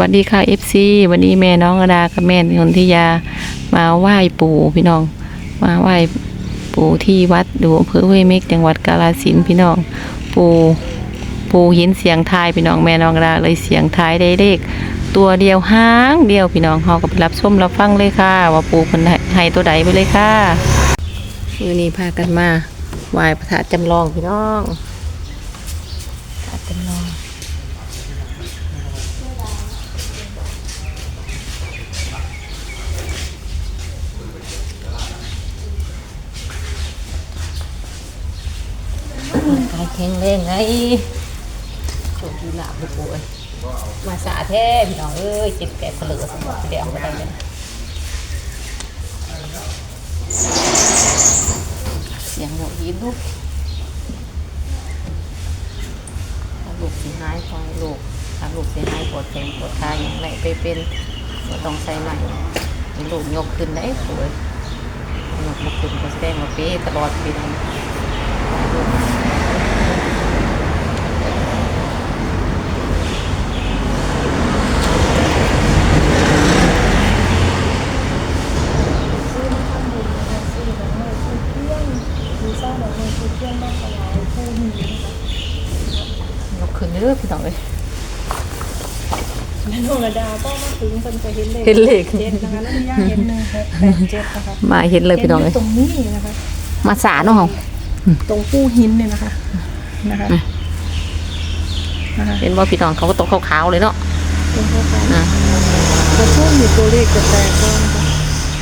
วัสดีค่ะ FC วันนี้แม่น้องอดากับแม่นนทิยา มาไหว้ปู่พี่น้อง มาไหว้ปู่ที่วัดดูอำเภอห้วยเม็กจังหวัดกาฬสินธุ์พี่น้อง ปู่ปู่หินเสียงทายพี่น้องแม่น้องอดาเลยเสียงทายได้เลขตัวเดียวห้างเดียวพี่น้องเฮาก็ไปรับชมรับฟังเลยค่ะ ว่าปู่เพิ่นให้ให้ตัวใดไปเลยค่ะมื้อนี้พากันมาไหว้พระธาตุจำลองพี่น้องพระธาตุจำลอง แข็งแรงไงโชคดีหลาบลูกปู่เอ้ยมาสาแท้พี่น้องเอ้ยเจ็บแก่เสลือสมบัติเดี๋ยวเอาไปได้เลยเสียงหมดยินลูกถ้าลูกเสียหายคอยลูกถ้าลูกเสียหายปวดแขนปวดขาอย่างไรไปเป็นก็ต้องใส่ใหม่ลูกยกขึ้นได้สวยยกมาขึ้นก็แสดงว่าเป๊ะตลอดปีนั้น ซื้อมาทำบุญนะคะซื้อดอกไม้ทูบเทียน มีสร้างดอกไม้ทูบเทียนมาถวายผู้นี้นะคะยกขึ้นเด้อพี่น้องเอ้ยแม่นงระดาก็มาถึงเพิ่นก็เห็นเลขเห็นเลขเจ็ดนะคะแล้วมีย่าเห็นหนึ่งหกแปดเจ็ดนะคะมาเห็นเลยพี่น้องห็เอ้ยตรงนี้นะคะ มาสาเนาะตรงผู้หินเนี่ยนะคะนะคะนะคะเห็นว่าพี่น้องเขาก็ตกขาวๆเลยเนาะตรงเข้าไปอะกระช่วงมีตัวเลขจะแตกก็นะคะ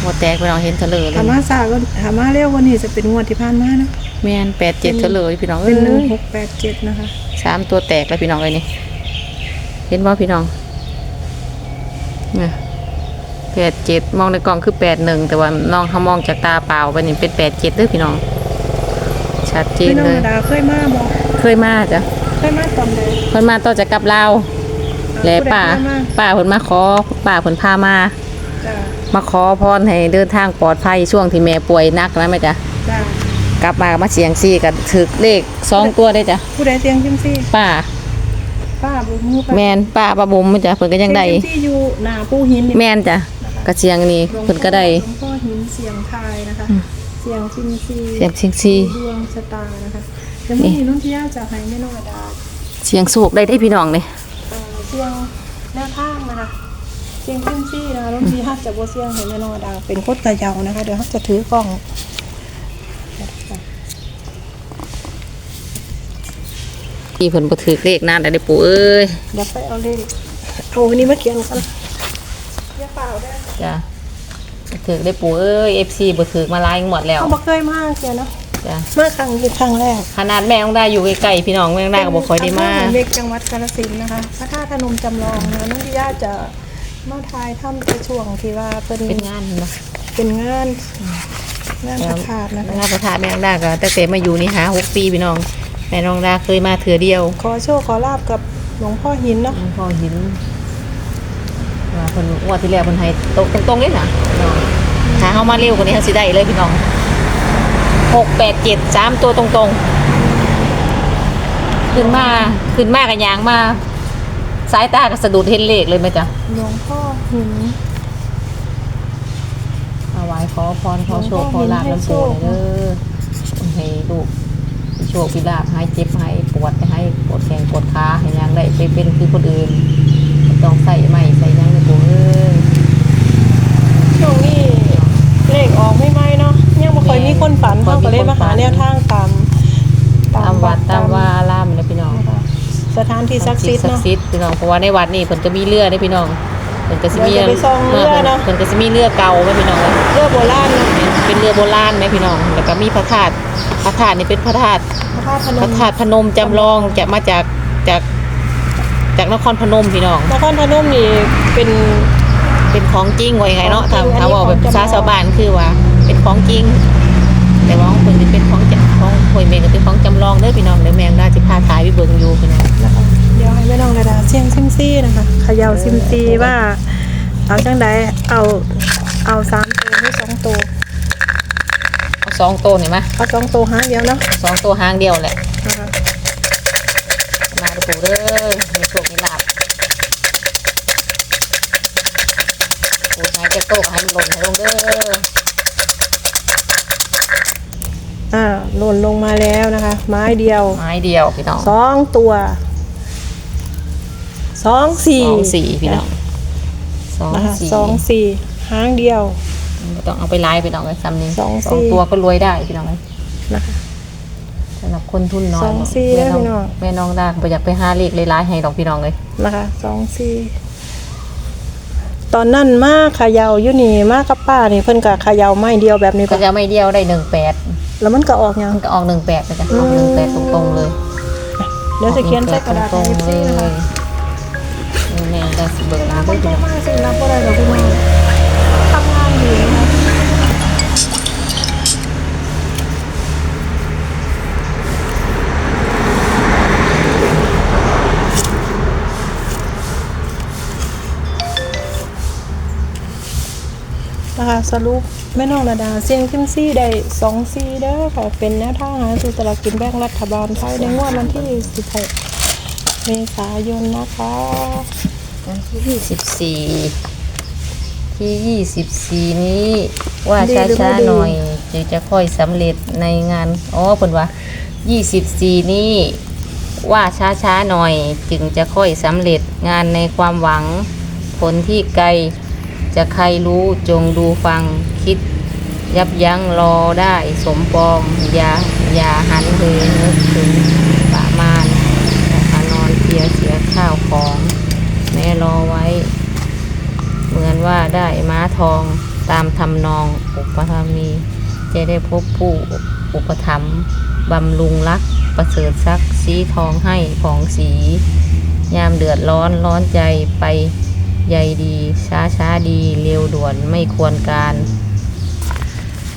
หัวแตกพี่น้องเห็นเฉลยเลถายมาซาก็ถามาเร็วกวันนี้จะเป็นงวดที่ผ่านมานะแม่นแปดเจ็ดเฉลยพี่น้องเป็เอ้นหนึ่งยหกแปดเจ็ดนะคะสามตัวแตกเลยพี่น้องเอ้ยนี่เห็นว่าพี่น้องเนี่ยแปดเจ็ดมองในกล่องคือแปดหนึ่งแต่ว่าน้องเขามองจากตาเปล่าไปนี่เป็นแปดเจ็ดเด้อพี่น้องชัดเจนพี่น้องเลยระดาเคยมาบอกเคยมาจ้ะเคยมาตอนใดเพิ่นมาต่อจากกลับลาวและป่าผู้ใดพมป่าเพิ่นมาขอป่าเพิ่นพามา จ้า มาขอพรให้เดินทางปลอดภัยช่วงที่แม่ป่วยหนักนะแม่จ๊ะจ้ากลับมามาเสียงซี่กับถึกเลขสองตัวได้จ้ะผู้ใดเตียงจิมซี่ป้าป้าบุมูแมนป้าป้าบุ๋มแม่จ้ะเพิ่นก็ยังได้ เตีจิมซี่อยู่หน้าปูหินนี่แม่นจ้ะกระเสียงนี่เพิ่นก็ได้ หลวงพ่อหินเสียงทายนะคะ เสียงจิมซีเสียงเสียงซี่ ดวงชะตานะคะเดี๋ยวมื่อนี้น้องที่ย่าจะให้แม่น้องอดา เสียงโศกได้ได้พี่น้องเลย เอ่อเสียงแนวทางนะคะเสี ยงจิมซี่นะคะน้องที่ย่าจะบ่เสียงให้แม่น้องอดาเป็นโคตรกระเยานะคะ เดี๋ยวเขาจะถือกล้องที่เพิ่นบ่ถือเลขนานได้ปู่เอ้ยเดี๋ยวไปเอาเลขเอาวันนี้มาเขียนกันอย่าเปล่าได้อจ้ะถือได้ปู่เอ้ย FC บ่ถือมาหลายงวดแล้วเขาบ่เคยมากเขียนเนาะจ้ะมาครั้งนี้ครั้งแรก ขนาดแม่ต้องได้อยู่ใกล้ๆพี่น้องแม่ต้องได้ก็บ่ค่อยได้มาอำเภอหัวเม็กจังหวัดกาฬสินธุ์นะคะพระธาตุพนมจำลองนะน้องดิยาจะ มาทายถ้ำในช่วงที่ว่าเป็นเป็นงานเนาะเป็นงานงานพระธาตุนะคะงานประธานแม่ต้องได้ก็ตั้งแต่มาอยู่นี่หาหกปีพี่น้องแม่น้องดาเคยมาเถื่อเดียว ขอโชคขอลาบกับหลวงพ่อหินเนาะพอหินว่าเพิ่นงวดที่แล้วเพิ่นให้ตกตรงๆเลยน่ะพี่น้องถ้าเฮามาเร็วกว่านี้เฮาสิได้เลยพี่น้องหกแปดเจ็ดสามตัวตรงๆ ขึ้นมาขึ้นมากับยางมา สายตาก็สะดุดเห็นเลขเลยไหมจ๊ะหลวงพ่อหินมาไหว้ขอพรขอโชคขอลาบน้ำปูเด้อให้ลูกมีโชคมีลาบให้เจ็บให้ปวดให้ปวดแขนปวดขาให้ยางได้ไปเป็นคือคนอื่นบ่ต้องใส่ไม้ใส่หยังในปูเอ้ยช่วงนี้เลขออกไม่ไม่เนาะยังบ่ค่อยมีคนฝันบ่ค่เขาอยมีก็เลยคนมาฝัหานแนวทางตามตามวัดตามว่า สถานที่ศักดิ์สิทธิ์ศักเนาะ ดิ์สิทธิ์พี่น้องเพราะว่าในวัดนี่เพิ่นก็มีเรือได้พี่น้องเพิ่นก็สิมีเดี๋ยวจะไปส่องเรือเนาะ เพิ่นก็สิมีเรือเก่าไว้พี่น้อง เรือโบราณเนาะเป็นเรือโบราณไหมพี่น้อง แล้วก็มีพระธาตุพระธาตุนี่เป็นพระธาตุพระธาตุพนมพระธาตุพนมจำลองจะมาจากจากจากนครพนมพี่น้อง นครพนมนี่เป็น เป็นของจริงว่ายังไงเนาะของจริถ้างถ้าว่าแบบอันนี้ของจำลอง ภาษาชาวบ้านคือว่า เป็นของจริง แต่ว่าของเพิ่นนี่เป็นของจำของ หวยเมงก็เป็นของจำลองเด้อพี่น้องเดี๋ยวแมงได้สิพาถ่ายไปเบิ่งอยู่พี่น้องนะคะเดี๋ยวให้แม่น้องระดาเสียงซิมซี่นะคะเขย่าซิมซีว่าเอาจังใดเอาเอาสามตัวหรือสองตัวเอาสองตัวนี่มาเอาสองตัวหางเดียวเนาะสองตัวหางเดียวแหละนะคะมาดูปูเด้อมีโชคมีลาบปูไม้จะโตะให้มันหล่นให้ลงเด้อ อ่า หล่นลงมาแล้วนะคะ ไม้เดียวไม้เดียวพี่น้องสองตัวสองสี่สองสี่พี่น้องสองนะคะสี่สองสี่หางเดียว ไม่ต้องเอาไปไล่พี่น้องเลยซ้ำนี้สองสี่ ตัวก็รวยได้พี่น้องเลยนะคะ สำหรับคนทุนน้อยสองสี่แม่น้องเด้อพี่น้อง แม่น้องดาก็บ่อยากไปหาเลขเลยไล่ให้ดอกพี่น้องเลยนะคะสองสี่ตอนนั้นมากขยาวอยุนี่มากกับป้านี่เพิ่นกับขยาวไม้เดียวแบบนี้ก็ปะจะไม่เดียวได้หนึ่งแปด แล้วมันก็ออกยัง มันก็ออกหนึ่งแปดไปจ้ะออกหนึ่งแปดตรงๆเลยเดี๋ยวจะเขียนใส่กระดาษตรงๆเลให้ยนะคะนี่แม่ได้สิเบิร์น้ำคด้วนยโตพี่น้องมากสิรับก็ได้ดอกพี่น้องทำงานอยู่นะคะ สรุปแม่น้องระดาเสียงซิมซี่ได้สองซีเด้อค่ะ เป็นแนวทางหาซื้อสลากกินแบ่งรัฐบาลไทยในงวดวันที่16เมษายนนะคะวันที่ยี่สิบสี่ที่ยี่สิบสี่นี้ว่าช้าๆหน่อยจึงจะค่อยสำเร็จในงานอ๋อเพิ่นว่ายี่สิบสี่นี้ว่าช้าๆหน่อยจึงจะค่อยสำเร็จงานในความหวังผลที่ไกล จะใครรู้จงดูฟังคิด ยับยั้งรอได้สมปอง อย่าอย่าหันเหนึกถึงประมาณนะคะนอนเพียเสียข้าวของ แม่รอไว้ เหมือนว่าได้ม้าทองตามทำนองอุปธรรมี จะได้พบผู้อุปถัมภ์บำรุงรักประเสริฐซักสีทองให้ผ่องสี ยามเดือดร้อนร้อนใจไป ใยดี ช้าช้าดี เร็วด่วนไม่ควรการ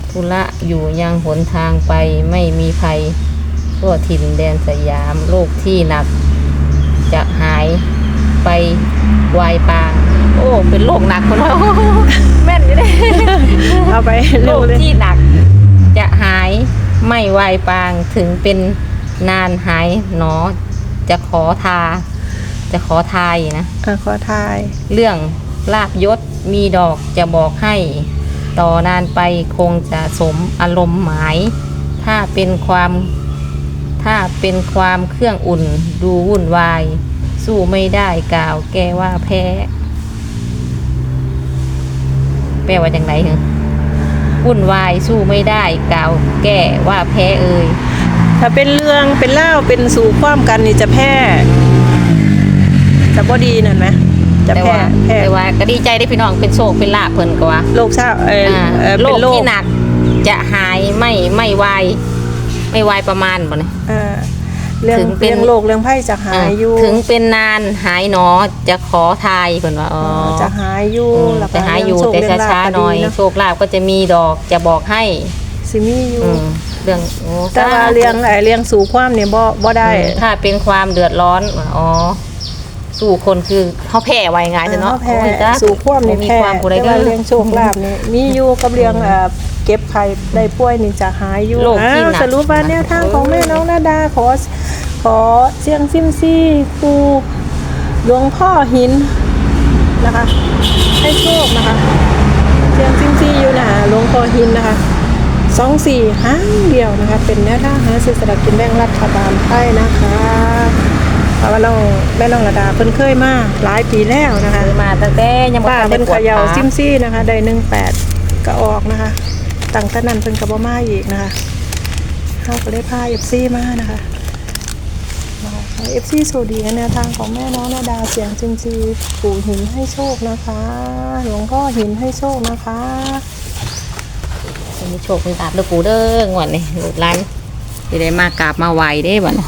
ธุระอยู่ยังหนทางไปไม่มีภัยทั่วถิ่นแดนสยามโลกที่หนัก จะหายไปวายปางโอ้ เป็นโรคหนักคนว่าแม่นอยู่เลยเอาไปโรเร็วคเลยที่หนัก จะหายไม่วายปางถึงเป็นนานหายหนอ จะขอทา จะขอทายนะอะขอทาย เรื่องลาบยศมีดอกจะบอกให้ ต่อนานไปคงจะสมอารมณ์หมาย ถ้าเป็นความ ถ้าเป็นความเครื่องอุ่นดูวุ่นวาย สู้ไม่ได้กล่าวแกว่าแพ้ แปลว่าอย่างไรเหรอวุ่นวายสู้ไม่ได้กล่าวแก้ว่าแพ้เอ่ยถ้าเป็นเรื่องเป็นเล่าวเป็นสู่ความกันนี่จะแพ้ จะบ่ดีนั่นไหมจะแต่แพ้ว่าแพ้แต่ว่าก็ดีใจได้พี่น้องเป็นโชคเป็นลาภเพิ่นก็ว่าโรคเศร้าเอออ่าเออโรเป็นคโรคที่หนักจะหายไม่ไม่วายไม่วายประมาณบ่เนี่ย อ่าเรื่องถึงเป็น เรื่องโรคเรื่องไพ่จะหายอยู่ถึงเป็นนานหายหนอจะขอทายเพิ่นว่าอ๋อ จะหายอยู่อืมแล้วก็จะหายอยู่เรื่งโชคแต่เรื่องลช้าภๆหน่อยก็ดีเะโชคลาภก็จะมีดอกจะบอกให้สิมีอยู่ อืมเรื่องโอ้แต่ว่าสธุเรื่องไอ้เรื่องสู่ความเนี่ยบ่บ่ได้ อืมถ้าเป็นความเดือดร้อนอ๋อ สู่คนคือเขาแพ้ไว้ไงายจ้ะเนาะอแพ้โอ้ยจ้ะสู่ความนี่มีแพ้ความผู้ใดแต่เด้ว่าอเรื่องโชคลาภนี่มีอยู่กับเรื่องเอ่อเก็บไข่ได้ป่วยนี่จะหายอยู่โรคที่หนักอ่าสรุปว่าแนวทางของแม่น้องนาดาขอขอเสียงซิมซี่ครูหลวงพ่อหินนะคะ ให้โชคนะคะ เสียงซิมซี่อยู่นะหลวงพ่อหินนะคะ สองสี่ห้างเดียวนะคะ เป็นแนวทางหาซื้อสลากกินแบ่งรัฐบาลไทยนะคะเพ ราะว่าน้องแม่น้องระดาเพิ่นเคยมาหลายปีแล้วนะคะซื้อมาตั้งแต่ยังบ่ป้าทันได้เพิ่นปวเขดย่าขาซิมซี่นะคะ ได้หนึ่งแปดก็ออกนะคะตั้งแต่นั้นเพิ่นก็บ่มาอีกนะคะเฮาก็ได้พา FC มานะคะเอฟซีโซดีแนวทางของแม่น้องนาดาเสียงซิมซีปู่หินให้โชคนะคะหลวงพ่อหินให้โชคนะคะ มีโชคมีลาภเด้อปู่เด้องวดนี้ลูกหลานสิได้มากราบมาไหว้เด้บัดนี้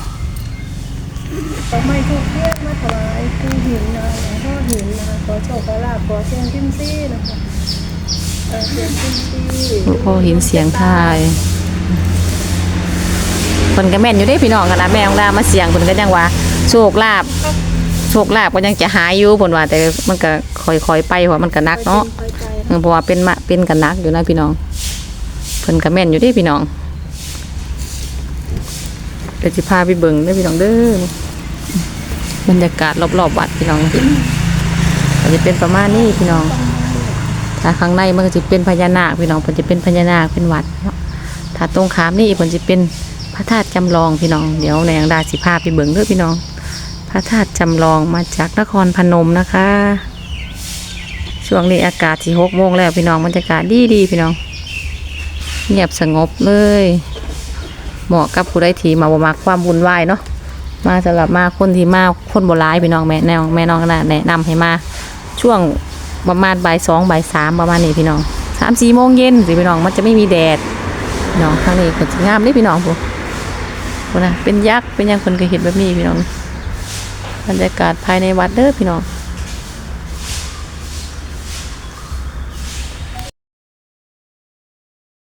ขอไม่ถูกเทียบมาถวายคือหินนะคะหลวงพ่อหินนะคะขอโชคขอลาภขอเสียงซิมซี่นะคะเออเสียงซิมซี่หลวงพ่อเห็นเสียงทายเพิ่นก็แม่นอยู่เด้พี่น้องกันนะแม่ของดามาเสียงเพิ่นก็ยังว่าโชคลาภโชคลาภก็ยังจะหายอยู่เพิ่นว่า แต่มันก็ค่อยๆไปเพราะมันก็หนักเนาะคอยใจเออเพราะว่าเป็นมะเป็นกันนักอยู่นะพี่น้องเพิ่นก็แม่นอยู่เด้พี่น้องเดี๋ยวสิพาไปเบิ่งเด้อพี่น้องเด้อ บรรยากาศรอบๆวัดพี่น้องก็จะเป็นประมาณนี้พี่น้อง ถ้าข้างในมันก็จะเป็นพญานาคพี่น้องมันจะเป็นพญานาคเป็นวัดถ้าตรงขามนี่มันจะเป็นพระธาตุจำลองพี่น้อง เดี๋ยวในอังดาสิพาไปเบิ่งเด้อพี่น้อง พระธาตุจำลองมาจากนครพนมนะคะ ช่วงนี้อากาศที่หกโมงแล้วพี่น้องบรรยากาศดีดีพี่น้อง เงียบสงบเลย เหมาะกับผู้ใดที่มาบ่มักความวุ่นวายเนาะ มาสำหรับมาคนที่มาคนโบราณพี่น้องแม่แนวแม่น้องนะแนะนำให้มาช่วงประมาณบ่ายสองบ่ายสามประมาณนี้พี่น้องสามสี่โมงเย็นสิพี่น้องมันจะไม่มีแดดน้องข้างนี้ก็จะงามนี่พี่น้องพวกนะเป็นยักษ์เป็นยังคนก็เห็นแบบนี้พี่น้องบรรยากาศภายในวัดเด้อพี่น้อง